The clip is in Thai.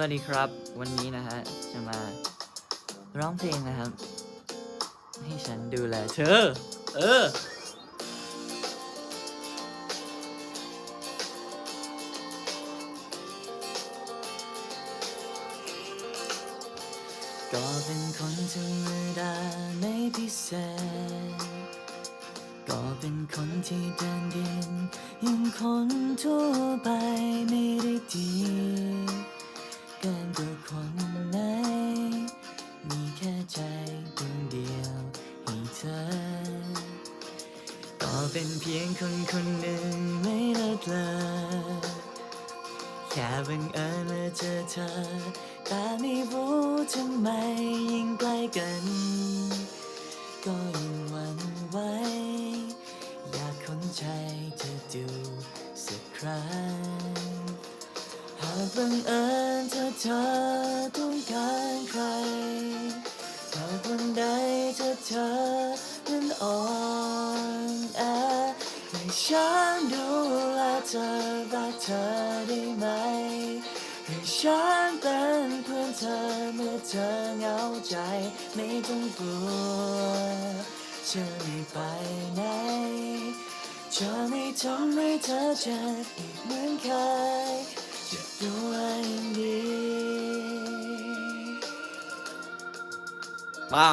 วัสดีครับ วันนี้นะฮะ จะมาร้องเพลงนะครับ ให้ฉันดูแลเธอ เออ ก็เป็นคนธรรมดาไม่พิเศษ ก็เป็นคนที่เดินดินอยังคนทั่วไปไม่ได้ดี เป็นเพียงคนคนหนึ่งไม่เลิศเลอแค่บังเอิญมาเจอเธอ แต่ไม่รู้ทำไมยิ่งใกล้กัน ก็ยิ่งหวันไหวอยากค้นใจเธอดูสักครั้งหากบังเอิญเธอเธอต้องการใครหากวันใดเธอเธอนั้นอ่อนอให้ ฉันดูแลเธอรักเธอได้ไหม ให้ฉันเป็นเพื่อนเธอเมื่อเธอเหงาใจไม่ต้องกลัวจะไม่ไปไหนจะไม่ทำให้เธอเจ็บอีกเหมือนเคยจะดูแลอย่างดีบ้า